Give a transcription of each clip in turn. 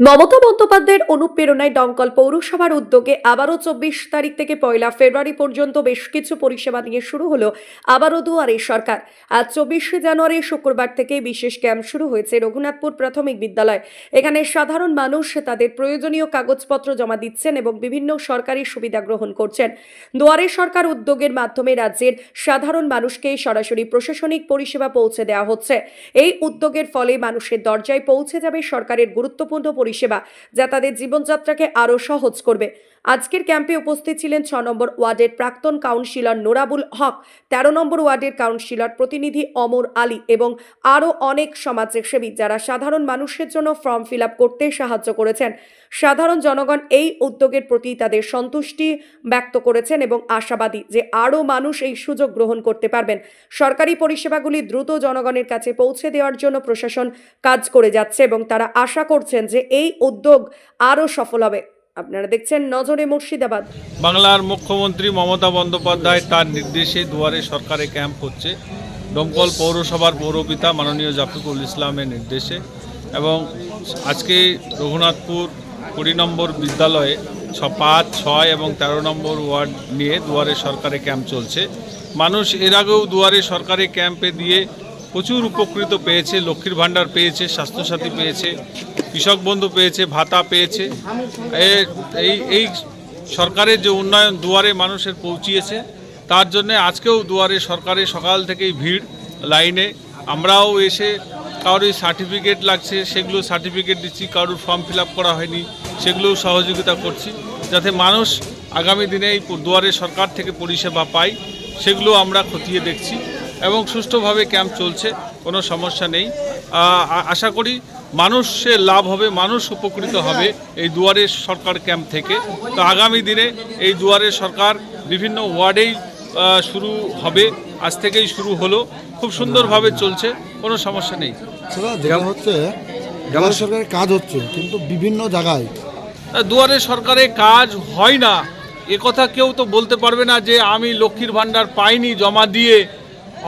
মমতা বন্দ্যোপাধ্যায়ের অনুপ্রেরণায় দমকল পৌরসভার উদ্যোগে আবারও চব্বিশ তারিখ থেকে পয়লা ফেব্রুয়ারি পর্যন্ত বেশ কিছু পরিষেবা নিয়ে শুরু হলো আবারও দুয়ারে সরকার। আজ চব্বিশে জানুয়ারি শুক্রবার থেকে বিশেষ ক্যাম্প শুরু হয়েছে রঘুনাথপুর প্রাথমিক বিদ্যালয়। এখানে সাধারণ মানুষ তাদের প্রয়োজনীয় কাগজপত্র জমা দিচ্ছেন এবং বিভিন্ন সরকারি সুবিধা গ্রহণ করছেন। দুয়ারে সরকার উদ্যোগের মাধ্যমে রাজ্যের সাধারণ মানুষকে সরাসরি প্রশাসনিক পরিষেবা পৌঁছে দেওয়া হচ্ছে। এই উদ্যোগের ফলে মানুষের দরজায় পৌঁছে যাবে সরকারের গুরুত্বপূর্ণ পরিষেবা, যা তাদের জীবনযাত্রাকে আরও সহজ করবে। আজকের ক্যাম্পে উপস্থিত ছিলেন ছ নম্বর ওয়ার্ডের প্রাক্তন কাউন্সিলর নোরাবুল হক, তেরো নম্বর ওয়ার্ডের কাউন্সিলর প্রতিনিধি অমর আলী এবং আরও অনেক সমাজসেবী যারা সাধারণ মানুষের জন্য ফর্ম ফিল করতে সাহায্য করেছেন। সাধারণ জনগণ এই উদ্যোগের প্রতি তাদের সন্তুষ্টি ব্যক্ত করেছেন এবং আশাবাদী যে আরও মানুষ এই সুযোগ গ্রহণ করতে পারবেন। সরকারি পরিষেবাগুলি দ্রুত জনগণের কাছে পৌঁছে দেওয়ার জন্য প্রশাসন কাজ করে যাচ্ছে এবং তারা আশা করছেন যে এই উদ্যোগ আরও সফল হবে। আপনারা দেখছেন নজরে মুর্শিদাবাদ। বাংলার মুখ্যমন্ত্রী মমতা বন্দ্যোপাধ্যায় তার নির্দেশে দুয়ারে সরকারে ক্যাম্প হচ্ছে। দমকল পৌরসভার পৌরপিতা মাননীয় জাফিকুল ইসলামের নির্দেশে এবং আজকে রঘুনাথপুর কুড়ি নম্বর বিদ্যালয়ে ছ পাঁচ, ছয় এবং তেরো নম্বর ওয়ার্ড নিয়ে দুয়ারে সরকারে ক্যাম্প চলছে। মানুষ এর আগেও দুয়ারে সরকারি ক্যাম্পে দিয়ে প্রচুর উপকৃত পেয়েছে, লক্ষ্মীর ভাণ্ডার পেয়েছে, স্বাস্থ্যসাথী পেয়েছে কৃষক বন্ধু পেয়েছে, ভাতা পেয়েছে। এই এই সরকারের যে উন্নয়ন দুয়ারে মানুষের পৌঁছিয়েছে, তার জন্য আজকেও দুয়ারে সরকারে সকাল থেকেই ভিড় লাইনে। আমরাও এসে কারোর সার্টিফিকেট লাগছে, সেগুলো সার্টিফিকেট দিচ্ছি, কারোর ফর্ম ফিল করা হয়নি, সেগুলোও সহযোগিতা করছি, যাতে মানুষ আগামী দিনে এই দুয়ারে সরকার থেকে পরিষেবা পায়, সেগুলো আমরা খতিয়ে দেখছি এবং সুষ্ঠুভাবে ক্যাম্প চলছে, কোনো সমস্যা নেই। আশা করি মানুষের লাভ হবে মানুষ উপকৃত হবে এই দুয়ারের সরকার ক্যাম্প থেকে। তো আগামী দিনে এই দুয়ারের সরকার বিভিন্ন ওয়ার্ডেই শুরু হবে। আজ থেকেই শুরু হলো। খুব সুন্দরভাবে চলছে কোনো সমস্যা নেই। হচ্ছে গ্রাম সরকারের কাজ হচ্ছে কিন্তু বিভিন্ন জায়গায়। দুয়ারে সরকারে কাজ হয় না। এ কথা কেউ তো বলতে পারবে না যে আমি লক্ষ্মীর ভাণ্ডার পাইনি জমা দিয়ে।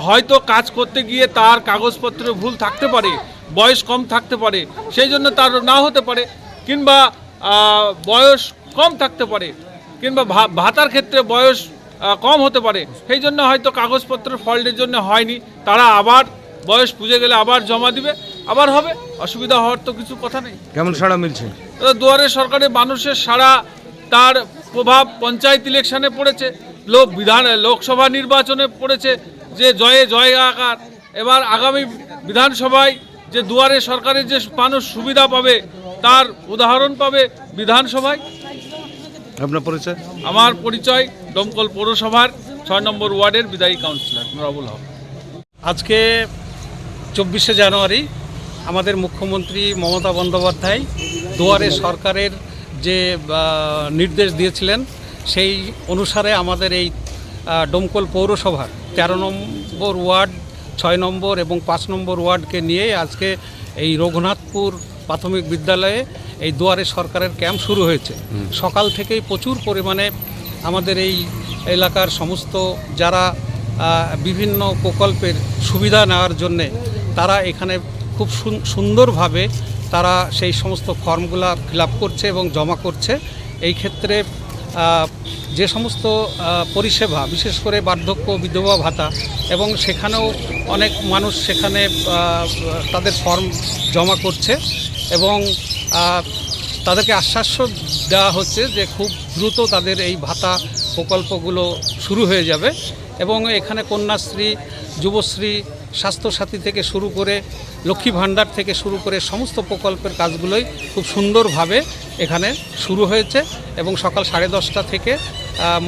হয়তো কাজ করতে গিয়ে তার কাগজপত্রে ভুল থাকতে পারে। বয়স কম থাকতে পারে সেই জন্য তার না হতে পারে কিংবা বয়স কম থাকতে পারে কিংবা ভা- ভাতার ক্ষেত্রে বয়স কম হতে পারে সেই জন্য হয়তো কাগজপত্রের ফল্টের জন্য হয়নি তারা আবার বয়স পুজে গেলে আবার জমা দিবে আবার হবে অসুবিধা হওয়ার তো কিছু কথা নেই। কেমন সাড়া মিলছে? দুয়ারে সরকারের মানুষের সারা তার প্রভাব পঞ্চায়েত ইলেকশনে পড়েছে লোক বিধান লোকসভা নির্বাচনে পড়েছে যে জয়ে জয় আকার এবার আগামী বিধানসভায় যে দুয়ারে সরকারের যে মানুষ সুবিধা পাবে তার উদাহরণ পাবে বিধানসভায়। আপনার পরিচয়? আমার পরিচয় দমকল পৌরসভার ছয় নম্বর ওয়ার্ডের বিদায়ী কাউন্সিলর নুরাবুল হক। আজকে চব্বিশে জানুয়ারি আমাদের মুখ্যমন্ত্রী মমতা বন্দ্যোপাধ্যায় দুয়ারে সরকারের যে নির্দেশ দিয়েছিলেন সেই অনুসারে আমাদের এই ডোমকল পৌরসভার তেরো নম্বর ওয়ার্ড ছয় নম্বর এবং পাঁচ নম্বর ওয়ার্ডকে নিয়ে আজকে এই রঘুনাথপুর প্রাথমিক বিদ্যালয়ে এই দুয়ারে সরকারের ক্যাম্প শুরু হয়েছে। সকাল থেকেই প্রচুর পরিমাণে আমাদের এই এলাকার সমস্ত যারা বিভিন্ন প্রকল্পের সুবিধা নেওয়ার জন্যে তারা এখানে খুব সুন- সুন্দরভাবে তারা সেই সমস্ত ফর্মগুলা ফিল করছে এবং জমা করছে। এই ক্ষেত্রে যে সমস্ত পরিষেবা, বিশেষ করে বার্ধক্য, বিধবা ভাতা, এবং সেখানেও অনেক মানুষ সেখানে তাদের ফর্ম জমা করছে এবং তাদেরকে আশ্বাস দেওয়া হচ্ছে যে খুব দ্রুত তাদের এই ভাতা প্রকল্পগুলো শুরু হয়ে যাবে এবং এখানে কন্যাশ্রী, যুবশ্রী স্বাস্থ্যসাথী থেকে শুরু করে লক্ষ্মী ভাণ্ডার থেকে শুরু করে সমস্ত প্রকল্পের কাজগুলোই খুব সুন্দরভাবে এখানে শুরু হয়েছে এবং সকাল সাড়ে দশটা থেকে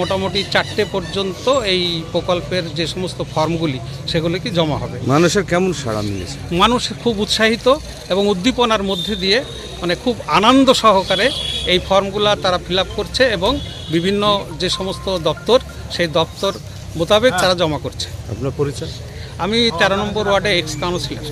মোটামুটি চারটে পর্যন্ত এই প্রকল্পের যে সমস্ত ফর্মগুলি সেগুলি কি জমা হবে। মানুষের কেমন সাড়া মিলেছে? মানুষ খুব উৎসাহিত এবং উদ্দীপনার মধ্যে দিয়ে মানে খুব আনন্দ সহকারে এই ফর্মগুলা তারা ফিল করছে এবং বিভিন্ন যে সমস্ত দপ্তর সেই দপ্তর মোতাবেক তারা জমা করছে। আপনার পরিচয়? আমি তেরো নম্বর ওয়ার্ডে এক্স কাউন্সিলর